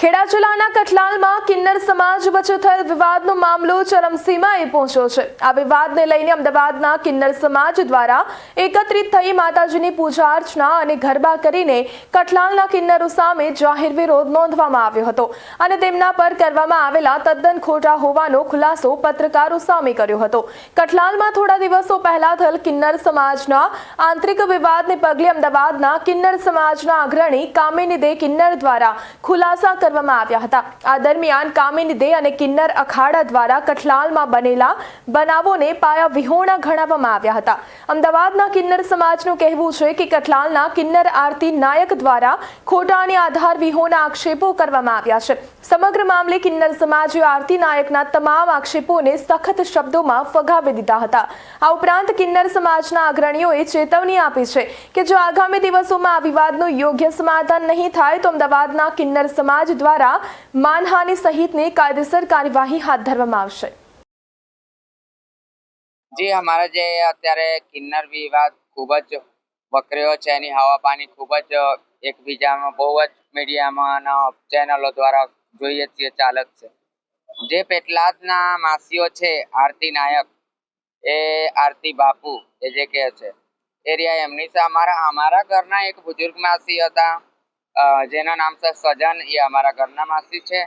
ખેડા જિલ્લાના કઠલાલમાં કિન્નર સમાજ વચ્ચે થયેલ વિવાદનો મામલો ચરમસીમાએ પહોંચ્યો છે. આ વિવાદને લઈને અમદાવાદના કિન્નર સમાજ દ્વારા એકત્રિત થઈ માતાજીની પૂજા અર્ચના અને ગરબા કરીને કઠલાલના કિન્નરો સામે જાહેર વિરોધ નોંધવામાં આવ્યો હતો અને તેમના પર કરવામાં આવેલા તદ્દન ખોટા હોવાનો ખુલાસો પત્રકારો સામે કર્યો હતો. કઠલાલમાં થોડા દિવસો પહેલા થયેલ કિન્નર સમાજના આંતરિક વિવાદને પગલે અમદાવાદના કિન્નર સમાજના અગ્રણી કામિની દે કિન્નર દ્વારા ખુલાસા કરવામાં આવ્યા હતા. આ દરમિયાન કામિની દે અને કિન્નર અખાડા દ્વારા કઠલાલમાં બનેલા બનાવોને પાયા વિહોણા ગણાવવામાં આવ્યા હતા. અમદાવાદના કિન્નર સમાજનું કહેવું છે કે કઠલાલના કિન્નર આરતી નાયક દ્વારા ખોટા આધાર વિહોણા આક્ષેપો કરવામાં આવ્યા છે. સમગ્ર મામલે કિન્નર સમાજે આરતી નાયકના તમામ આક્ષેપોને સખત શબ્દોમાં ફગાવી દીધા હતા. આ ઉપરાંત કિન્નર સમાજના અગ્રણીઓએ ચેતવણી આપી છે કે જો આગામી દિવસોમાં આ વિવાદનું યોગ્ય સમાધાન નહીં થાય તો અમદાવાદના કિન્નર સમાજ દ્વારા માનહાનિ સહિતની કાયદેસર કાર્યવાહી હાથ ધરવામાં આવશે. જી, અમારા જે અત્યારે કિન્નર વિવાદ ખૂબ જ વકર્યો છે. એની હવા પાણી ખૂબ જ એકબીજામાં બહુ જ મીડિયામાં ચેનલો દ્વારા જોઈએ છીએ, ચાલક છે. જે પેટલાદના માસીઓ છે, આરતી નાયક, એ આરતી બાપુ, એ જે કહે છે. એ રહ્યા એમની છે. અમારા અમારા ઘરના એક બુજુર્ગ માસી હતા. જેના નામ છે સજન, એ અમારા ઘરના માસી છે.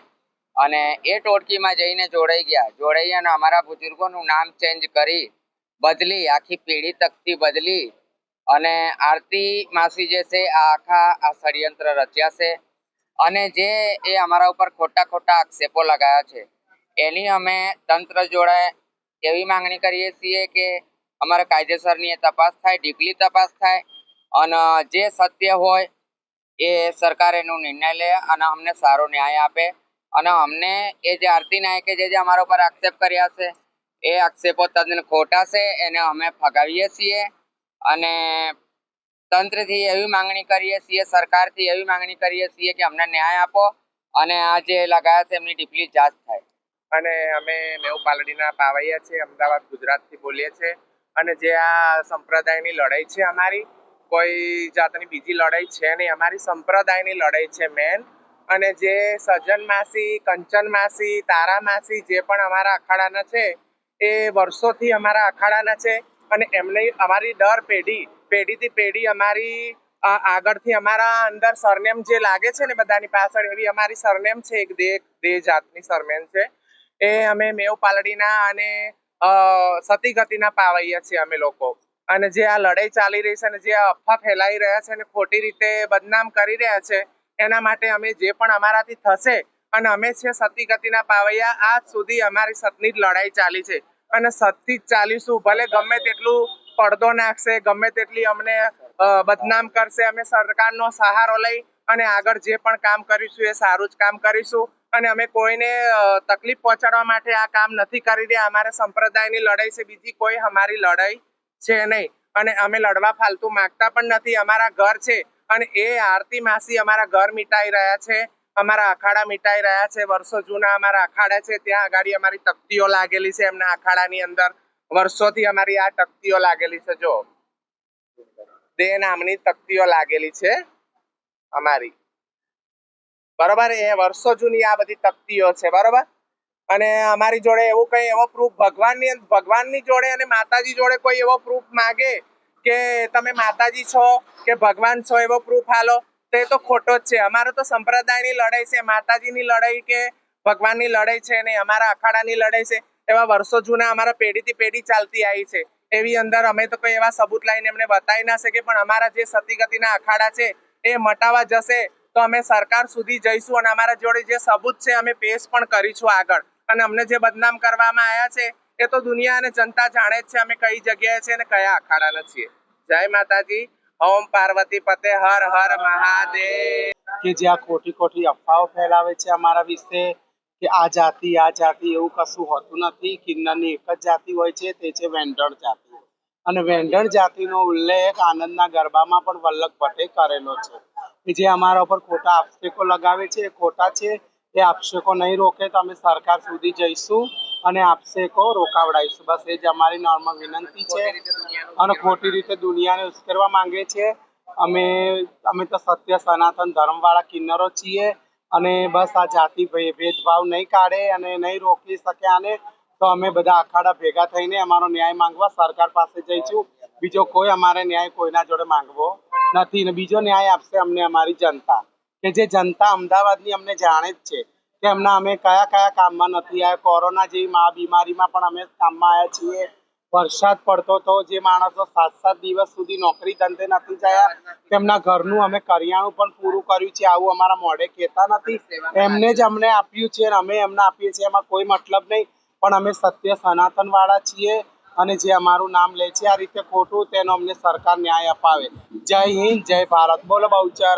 અને એ ટોળકીમાં જઈને જોડાઈ ગયા. જોડાઈ અને અમારા બુજુર્ગોનું નામ ચેન્જ કરી, બદલી, આખી પેઢી તકતી બદલી. અને આરતી માસી જે છે, આ આખા આ ષડયંત્ર રચ્યા છે. અને જે એ અમારા ઉપર ખોટા ખોટા આક્ષેપો લગાયા છે. એની અમે તંત્ર જોડે એવી માંગણી કરીએ છીએ કે અમારા કાયદેસરની એ તપાસ થાય ડીપલી તપાસ થાય. અને જે સત્ય હોય એ સરકાર એનો નિર્ણય લે અને અમને સારો ન્યાય આપે. અને અમને એ જે આરતી નાયકે જે જે અમારા ઉપર આક્ષેપ કર્યા છે, એ આક્ષેપો તદ્દન ખોટા છે, એને અમે ફગાવીએ છીએ. અને તંત્રથી એવી માંગણી કરીએ છીએ, સરકારથી એવી માંગણી કરીએ છીએ કે અમને ન્યાય આપો અને આ જે લગાયા છે એમની ડીપલી જાત થાય. અને અમે મેવ પાલડીના પાવૈયા છીએ, અમદાવાદ ગુજરાતથી બોલીએ છીએ. અને જે આ સંપ્રદાયની લડાઈ છે અમારી કોઈ જાતની બીજી લડાઈ છે નહીં. અમારી સંપ્રદાયની લડાઈ છે મેન અને જે સજન માસી, કંચન માસી, તારા માસી જે પણ અમારા અખાડાના છે, એ વર્ષોથી અમારા અખાડાના છે. અને એમને અમારી દર પેઢી, પેઢીથી પેઢી અમારી આગળથી અમારા અંદર સરનેમ જે લાગે છે ને બધાની પાછળ, એવી અમારી સરનેમ છે. એક દે દે જાતની સરનેમ છે. એ અમે મેવ પાલડીના અને સતી ગતિના પાવૈયા છીએ અમે લોકો. અને જે આ લડાઈ ચાલી રહી છે અને જે આ અફવા ફેલાઈ રહ્યા છે અને ખોટી રીતે બદનામ કરી રહ્યા છે, એના માટે અમે જે પણ અમારાથી થશે અને અમે છે સતી ગતિના પાવૈયા, આજ સુધી અમારી સતની જ લડાઈ ચાલી છે. અને સતથી જ ચાલીશું, ભલે ગમે તેટલું પડદો નાખશે, ગમે તેટલી અમને બદનામ કરશે, અમે સરકારનો સહારો લઈ અને આગળ જે પણ કામ કરીશું એ સારું જ કામ કરીશું. અને અમે કોઈને તકલીફ પહોંચાડવા માટે આ કામ નથી કરી રહ્યા. અમારે સંપ્રદાયની લડાઈ છે, બીજી કોઈ અમારી લડાઈ છે નહીં. અને અમે લડવા ફાલતુ માંગતા પણ નથી. અમારા ઘર છે. અને એ આરતી માસી અમારા ઘર મીટાઈ રહ્યા છે. અમારા અખાડા મીટાઈ રહ્યા છે. વર્ષો જૂના અમારા અખાડા છે. ત્યાં આગળ અમારી તકતીઓ લાગેલી છે એમના અખાડાની અંદર. વર્ષોથી અમારી આ તકતીઓ લાગેલી છે. જો. દે નામની તકતીઓ લાગેલી છે અમારી. બરોબર? એ વર્ષો જૂની આ બધી તકતીઓ છે. બરોબર? અને અમારી જોડે એવું કઈ એવો પ્રૂફ ભગવાનની ભગવાનની જોડે અને માતાજી જોડે કોઈ એવો પ્રૂફ માગે કે તમે માતાજી છો, કે ભગવાન છો એવો પ્રૂફ હાલો તો એ તો ખોટો જ છે. અમારો તો સંપ્રદાયની લડાઈ છે, માતાજીની લડાઈ કે ભગવાનની લડાઈ છે ને અમારા અખાડાની લડાઈ છે, એવા વર્ષો જૂના અમારા પેઢીથી પેઢી ચાલતી આવી છે. એવી અંદર અમે તો કોઈ એવા સબૂત લાઈને એમને બતાવી ના શકીએ, પણ અમારા જે સતીગતિના અખાડા છે, એ મટાવા જશે, તો અમે સરકાર સુધી જઈશું અને અમારા જોડે જે સબૂત છે, અમે પેશ પણ કરીશું આગળ. અને અમને જે બદનામ કરવામાં આવ્યા છે, એ તો દુનિયા અને જનતા જાણે જ છે અમે કઈ જગ્યાએ છે અને કયા અખાડાના છીએ. જય માતાજી, ઓમ પાર્વતી પતે, હર હર મહાદેવ. કે જ્યાં ખોટી ખોટી અફવાઓ ફેલાવે છે અમારા વિશે, કે આ જાતિ આ જાતિ એવું કશું હોતું નથી. કિન્નરની એક જ જાતિ હોય છે, તે છે વેંઢણ જાતિ. અને વેંઢણ જાતિનો ઉલ્લેખ આનંદના ગરબામાં પણ વલ્લભ ભટ્ટે કરેલો છે. કે જે અમારા ઉપર ખોટા આક્ષેપો લગાવે છે, એ ખોટા છે. એ આપશેકો નહીં રોકે તો અમે સરકાર સુધી જઈશું અને આપશેકો રોકાવડાવીશું બસ એ જ અમારી નોર્મલ વિનંતી છે. અને ખોટી રીતે દુનિયાને ઉશ્કેરવા માંગે છે. અમે અમે તો સત્ય સનાતન ધર્મવાળા કિન્નરો છીએ અને બસ આ જાતિ ભેદભાવ નહીં કાઢે અને નહીં રોકી શકે આને તો અમે બધા અખાડા ભેગા થઈને અમારો ન્યાય માંગવા સરકાર પાસે જઈશું. બીજો કોઈ અમારે ન્યાય કોઈના જોડે માંગવો નથી ને બીજો ન્યાય આપશે અમને અમારી જનતા. કે જે જનતા અમદાવાદની અમને જાણે જ છે કે એમના અમે કયા કયા કામમાં નથી આવ્યા. કોરોના જેવી મહા બીમારીમાં પણ અમે કામમાં આવ્યા છીએ. વરસાદ પડતો તો જે માણસો સાત સાત દિવસ સુધી નોકરી ધંધે નથી જયા, તેમના ઘરનું અમે કરિયાણું પણ પૂરું કર્યું છે. આવું અમારા મોઢે કહેતા નથી. એમને જ અમને આપ્યું છે અમે એમને આપીએ છીએ. એમાં કોઈ મતલબ નહીં. પણ અમે સત્ય સનાતન વાળા છીએ. અને જે અમારું નામ લે છે, આ રીતે ખોટું તેનો અમને સરકાર ન્યાય અપાવે. જય હિન્દ, જય ભારત. બોલો બહુચર